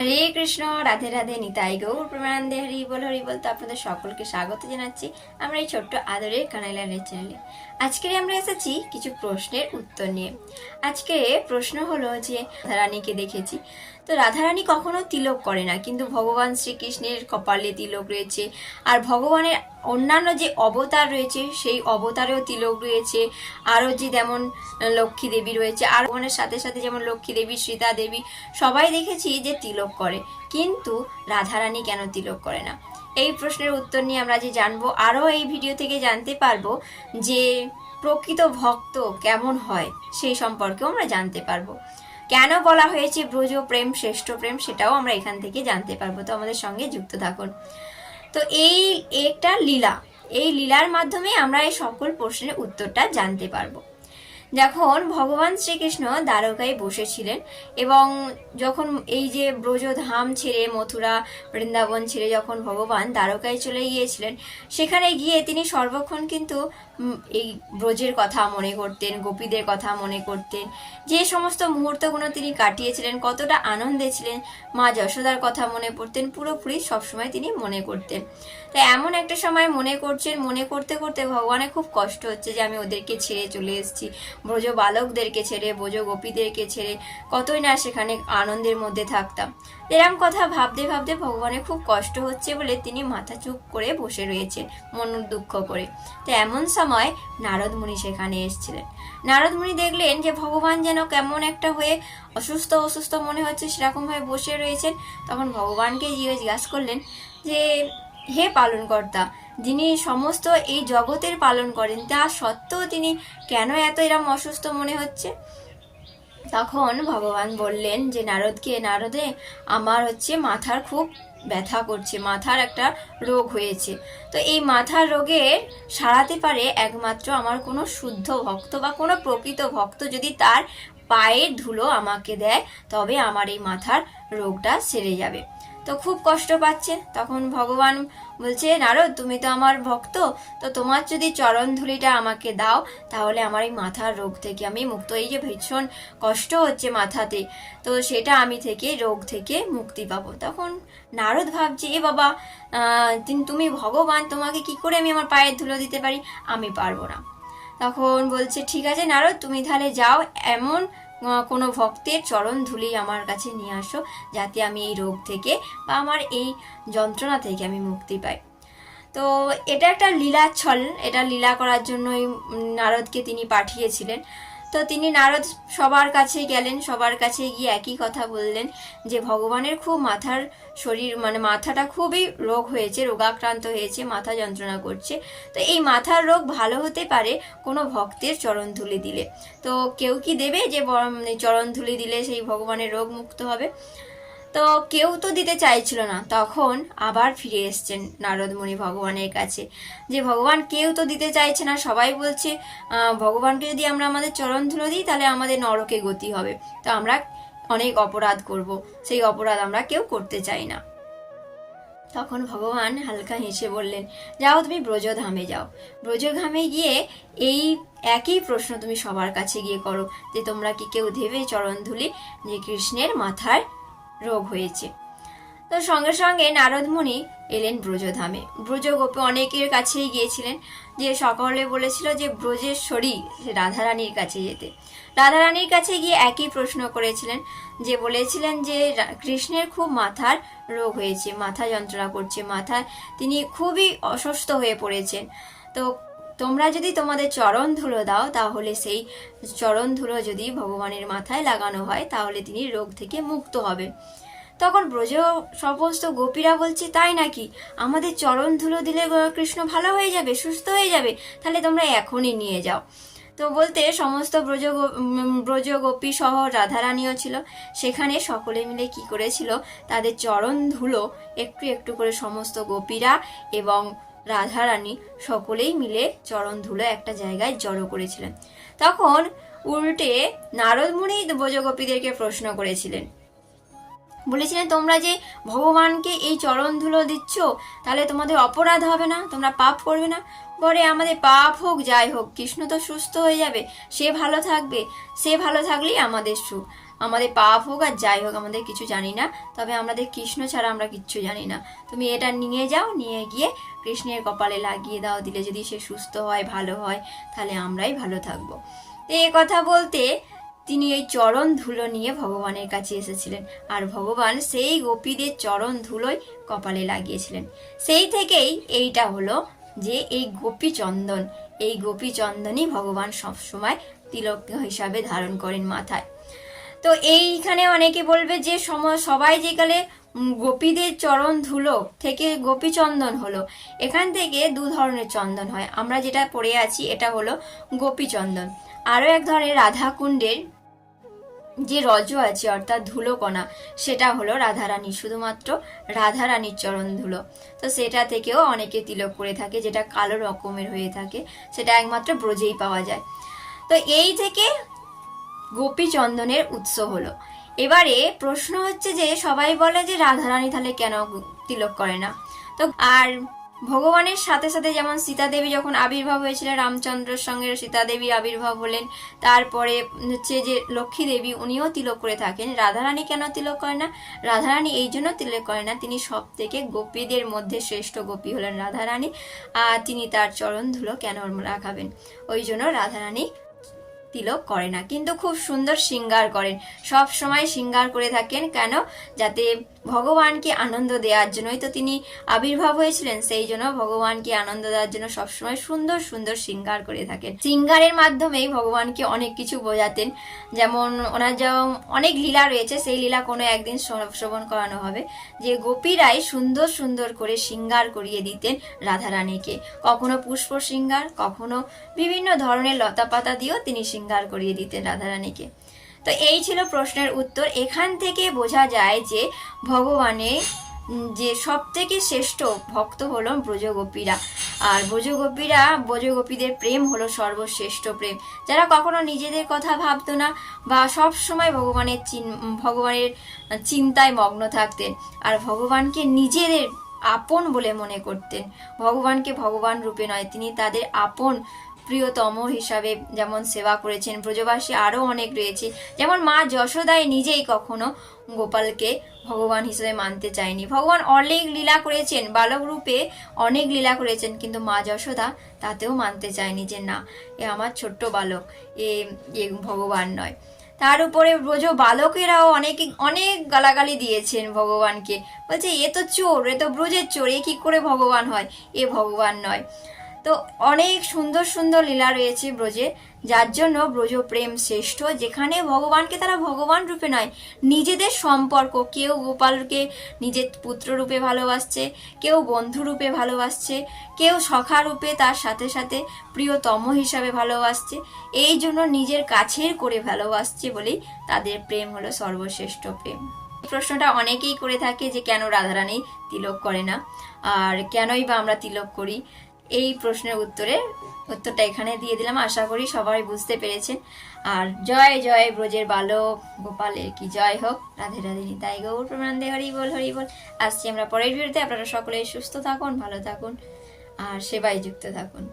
হরে কৃষ্ণ, রাধে রাধে, নিতাই গৌর প্রমানন্দে হরি বল হরি বল। তো আপনাদের সকলকে স্বাগত জানাচ্ছি আমরা এই ছোট্ট আদরের কানাইলালের চ্যানেলে আজকে আমরা এসেছি কিছু প্রশ্নের উত্তর নিয়ে। আজকে প্রশ্ন হলো যে, রানীকে দেখেছি তো রাধারানী কখনো তিলক করে না, কিন্তু ভগবান শ্রীকৃষ্ণের কপালে তিলক রয়েছে। আর ভগবানের অন্যান্য যে অবতার রয়েছে, সেই অবতারেও তিলক রয়েছে। আরও যে যেমন লক্ষ্মী দেবী রয়েছে আর ভগবানের সাথে সাথে যেমন লক্ষ্মী দেবী, সীতা দেবী, সবাই দেখেছি যে তিলক করে। কিন্তু রাধারানী কেন তিলক করে না? এই প্রশ্নের উত্তর নিয়ে আমরা যে জানব, আরও এই ভিডিও থেকে জানতে পারব যে প্রকৃত ভক্ত কেমন হয়, সেই সম্পর্কেও আমরা জানতে পারব। কেন বলা হয়েছে ব্রজ প্রেম, শ্রেষ্ঠ প্রেম সেটাও আমরা এখান থেকে জানতে পারব। তো আমাদের সঙ্গে যুক্ত থাকুন। তো এই একটা লীলা, এই লীলার মাধ্যমে আমরা এই সকল প্রশ্নের উত্তরটা জানতে পারব। যখন ভগবান শ্রীকৃষ্ণ দ্বারকায় বসেছিলেন এবং যখন এই যে ব্রজধাম ছেড়ে, মথুরা, বৃন্দাবন ছেড়ে যখন ভগবান দ্বারকায় চলে গিয়েছিলেন, সেখানে গিয়ে তিনি সর্বক্ষণ কিন্তু এই ব্রজের কথা মনে করতেন, গোপীদের কথা মনে করতেন। যে সমস্ত মুহূর্তগুলো তিনি কাটিয়েছিলেন, কতটা আনন্দে ছিলেন, মা যশোদার কথা মনে পড়তেন, পুরোপুরি সবসময় তিনি মনে করতেন। তো এমন একটা সময় মনে করছেন, মনে করতে করতে ভগবানের খুব কষ্ট হচ্ছে যে আমি ওদেরকে ছেড়ে চলে এসেছি। ব্রজ বালকদেরকে ছেড়ে, ব্রজ গোপীদেরকে ছেড়ে কতই না সেখানে আনন্দের মধ্যে থাকতাম। এরম কথা ভাবতে ভাবতে ভগবানের খুব কষ্ট হচ্ছে বলে তিনি মাথা চুপ করে বসে রয়েছেন মন দুঃখ করে। তো এমন সময় নারদ মুনি সেখানে এসেছিলেন। নারদ মুনি দেখলেন যে ভগবান যেন কেমন একটা হয়ে অসুস্থ অসুস্থ মনে হচ্ছে সেরকম হয়ে বসে রয়েছেন। তখন ভগবানকে জিজ্ঞাসা করলেন যে হে পালনকর্তা, যিনি সমস্ত এই জগতের পালন করেন, তা সত্ত্বেও তিনি কেন এত এরম অসুস্থ মনে হচ্ছে? তখন ভগবান বললেন যে, নারদকে, নারদে, আমার হচ্ছে মাথার খুব ব্যথা করছে, মাথার একটা রোগ হয়েছে। তো এই মাথার রোগের সারাতে পারে একমাত্র আমার কোনো শুদ্ধ ভক্ত বা কোনো প্রকৃত ভক্ত যদি তার পায়ের ধুলো আমাকে দেয়, তবে আমার এই মাথার রোগটা সেরে যাবে। তো খুব কষ্ট পাচ্ছে। তখন ভগবান বলছে, নারদ, তুমি তো আমার ভক্ত, তো তোমার যদি চরণ ধুলিটা আমাকে দাও, তাহলে আমার এই মাথার রোগ থেকে আমি মুক্ত। এই যে ভীষণ কষ্ট হচ্ছে মাথাতে, তো সেটা আমি থেকে, রোগ থেকে মুক্তি পাবো। তখন নারদ ভাবছে, এ বাবা তুমি ভগবান, তোমাকে কি করে আমি আমার পায়ের ধুলো দিতে পারি? আমি পারব না। তখন বলছে, ঠিক আছে নারদ, তুমি তাহলে যাও, এমন কোনো ভক্তের চরণ ধুলি আমার কাছে নিয়ে আসো, যাতে আমি এই রোগ থেকে বা আমার এই যন্ত্রণা থেকে আমি মুক্তি পাই। তো এটা একটা লীলাচ্ছল ছল এটা লীলা করার জন্যই নারদকে তিনি পাঠিয়েছিলেন। তো তিনি নারদ সবার কাছে গেলেন, সবার কাছে গিয়ে একই কথা বললেন যে ভগবানের খুব মাথার শরীর মানে মাথাটা খুবই রোগ হয়েছে, রোগাক্রান্ত হয়েছে, মাথা যন্ত্রণা করছে। তো এই মাথার রোগ ভালো হতে পারে কোনো ভক্তের চরণ ধুলি দিলে। তো কেউ কি দেবে যে চরণ ধুলি দিলে সেই ভগবানের রোগ মুক্ত হবে? তো কেউ তো দিতে চাইছিল না। তখন আবার ফিরে এসছেন নারদমণি ভগবানের কাছে। যে ভগবান কেউ তো দিতে চাইছে না, সবাই বলছে ভগবানকে যদি আমরা আমাদের চরণ ধুলো দিই, তাহলে আমাদের নরকে গতি হবে। তো আমরা অনেক অপরাধ করব, সেই অপরাধ আমরা কেউ করতে চাই না। তখন ভগবান হালকা হেসে বললেন, যাও তুমি ব্রজধামে যাও। ব্রজধামে গিয়ে এই একই প্রশ্ন তুমি সবার কাছে গিয়ে করো, যে তোমরা কি কেউ দেবে চরণ ধুলি, যে কৃষ্ণের মাথার রোগ হয়েছে। তো সঙ্গে সঙ্গে নারদ মুনি এলেন ব্রজধামে। ব্রজ গোপে অনেকের কাছেই গিয়েছিলেন, যে সকলে বলেছিল যে ব্রজেশ্বরী সে রাধারানীর কাছে যেতে। রাধারানীর কাছে গিয়ে একই প্রশ্ন করেছিলেন, যে বলেছিলেন যে কৃষ্ণের খুব মাথার রোগ হয়েছে, মাথা যন্ত্রণা করছে মাথা তিনি খুবই অসুস্থ হয়ে পড়েছেন। তো তোমরা যদি তোমাদের চরণ ধুলো দাও, তাহলে সেই চরণ ধুলো যদি ভগবানের মাথায় লাগানো হয়, তাহলে তিনি রোগ থেকে মুক্ত হবে। তখন ব্রজ সমস্ত গোপীরা বলছে, তাই নাকি? আমাদের চরণ ধুলো দিলে কৃষ্ণ ভালো হয়ে যাবে, সুস্থ হয়ে যাবে, তাহলে তোমরা এখনই নিয়ে যাও। তো বলতে সমস্ত ব্রজ ব্রজ গোপী সহ রাধারানীও ছিল। সেখানে সকলে মিলে কি করেছিল? তাদের চরণ ধুলো একটু একটু করে সমস্ত গোপীরা এবং রাধারানী সকলেই মিলে চরণ ধুলো একটা জায়গায় জড়ো করেছিলেন। তখন উল্টে নারদমুনি ব্রজগোপীদেরকে প্রশ্ন করেছিলেন, বলেছিলেন, তোমরা যে ভগবানকে এই চরণ ধুলো দিচ্ছ, তাহলে তোমাদের অপরাধ হবে না, তোমরা পাপ করবে না। পরে আমাদের পাপ হোক, যাই হোক, কৃষ্ণ তো সুস্থ হয়ে যাবে, সে ভালো থাকবে, সে ভালো থাকলেই আমাদের সুখ। আমাদের পাপ হোক আর যাই হোক, আমাদের কিছু জানি না। তবে আমাদের কৃষ্ণ ছাড়া আমরা কিচ্ছু জানি না। তুমি এটা নিয়ে যাও, নিয়ে গিয়ে কৃষ্ণের কপালে লাগিয়ে দাও, দিলে যদি সে সুস্থ হয়, ভালো হয়, তাহলে আমরাই ভালো থাকব। তো এ কথা বলতে তিনি এই চরণ ধুলো নিয়ে ভগবানের কাছে এসেছিলেন। আর ভগবান সেই গোপীদের চরণ ধুলোই কপালে লাগিয়েছিলেন। সেই থেকেই এইটা হলো যে এই গোপী চন্দন এই গোপী চন্দনই ভগবান সবসময় তিলক হিসাবে ধারণ করেন মাথায়। তো এইখানে অনেকে বলবে যে সম, সবাই যেকালে গোপীদের চরণ ধুলো থেকে গোপী চন্দন হলো। এখান থেকে দু ধরনের চন্দন হয়। আমরা যেটা পড়ে আছি, এটা হলো গোপী চন্দন। আরও এক ধরনের রাধাকুণ্ডের যে রজ আছে, অর্থাৎ ধুলোকণা, সেটা হলো রাধারানী। শুধুমাত্র রাধারানীর চরণ ধুলো। তো সেটা থেকেও অনেকে তিলক করে থাকে, যেটা কালো রকমের হয়ে থাকে, সেটা একমাত্র ব্রজেই পাওয়া যায়। তো এই থেকে গোপী চন্দনের উৎস হলো। এবারে প্রশ্ন হচ্ছে যে, সবাই বলে যে রাধারানী তাহলে কেন তিলক করে না? তো আর ভগবানের সাথে সাথে যেমন সীতা দেবী যখন আবির্ভাব হয়েছিলেন, রামচন্দ্রের সঙ্গে সীতা দেবীর আবির্ভাব হলেন, তারপরে হচ্ছে যে লক্ষ্মী দেবী উনিও তিলক করে থাকেন। রাধারানী কেন তিলক করে না? রাধারানী এই জন্য তিলক করে না, তিনি সব থেকে গোপীদের মধ্যে শ্রেষ্ঠ গোপী হলেন রাধারানী, আর তিনি তার চরণ ধুলো কেন রাখাবেন? ওই জন্য রাধারানী তিলক করে না, কিন্তু খুব সুন্দর সিঙ্গার করেন। সব সময় সিঙ্গার করে থাকেন কেন? যাতে ভগবানকে আনন্দ দেওয়ার জন্যই তো তিনি আবির্ভাব হয়েছিলেন, সেই জন্য ভগবানকে আনন্দ দেওয়ার জন্য সবসময় সুন্দর সুন্দর সিঙ্গার করে থাকেন। সিঙ্গারের মাধ্যমেই ভগবানকে অনেক কিছু বোঝাতেন। যেমন ওনার যেমন অনেক লীলা রয়েছে, সেই লীলা কোনো একদিন শ্র- শ্রবণ করানো হবে। যে গোপীরাই সুন্দর সুন্দর করে সিঙ্গার করিয়ে দিতেন রাধারানীকে। কখনো পুষ্প সিঙ্গার, কখনো বিভিন্ন ধরনের লতা পাতা দিয়েও তিনি সিঙ্গার করিয়ে দিতেন রাধারানীকে। তো এই ছিল প্রশ্নের উত্তর। এখান থেকে বোঝা যায় যে ভগবানের যে সব থেকে শ্রেষ্ঠ ভক্ত হলো ব্রজগোপীরা। আর ব্রজগোপীরা, ব্রজগোপীদের প্রেম হলো সর্বশ্রেষ্ঠ প্রেম। যারা কখনো নিজেদের কথা ভাবতো না বা সব সময় ভগবানের ভগবানের চিন্তায় মগ্ন থাকতেন। আর ভগবানকে নিজেদের আপন বলে মনে করতেন। ভগবানকে ভগবান রূপে নয়, তিনি তাদের আপন প্রিয়তম হিসাবে যেমন সেবা করেছেন ব্রজবাসী আরও অনেক রয়েছে। যেমন মা যশোদায় নিজেই কখনো গোপালকে ভগবান হিসেবে মানতে চায়নি। ভগবান অনেক লীলা করেছেন বালক রূপে অনেক লীলা করেছেন, কিন্তু মা যশোদা তাতেও মানতে চায়নি যে, না, এ আমার ছোট্ট বালক, এ এ ভগবান নয়। তার উপরে ব্রজ বালকেরাও অনেক অনেক গালাগালি দিয়েছেন ভগবানকে। বলছে, এ তো চোর, এ তো ব্রজের চোর, এ কি করে ভগবান হয়? এ ভগবান নয়। তো অনেক সুন্দর সুন্দর লীলা রয়েছে ব্রজে, যার জন্য ব্রজ প্রেম শ্রেষ্ঠ, যেখানে ভগবানকে তারা ভগবান রূপে নয়, নিজেদের সম্পর্ক। কেউ গোপালকে নিজের পুত্র রূপে ভালোবাসছে, কেউ বন্ধু রূপে ভালোবাসছে, কেউ সখা রূপে তার সাথে সাথে প্রিয়তম হিসাবে ভালোবাসছে। এই জন্য নিজের কাছের করে ভালোবাসছে বলেই তাদের প্রেম হলো সর্বশ্রেষ্ঠ প্রেম। প্রশ্নটা অনেকেই করে থাকে যে কেন রাধারানী তিলক করে না? আর কেনই বা আমরা তিলক করি? এই প্রশ্নের উত্তরে, উত্তরটা এখানে দিয়ে দিলাম। আশা করি সবাই বুঝতে পেরেছেন। আর জয় জয় ব্রজের বালক, গোপালের কি জয় হোক। রাধে রাধে, নিতাই গৌর প্রমানন্দে হরি বল হরি বল। আসছি আমরা পরের ভিডিওতে। আপনারা সকলে সুস্থ থাকুন, ভালো থাকুন, আর সেবায় যুক্ত থাকুন।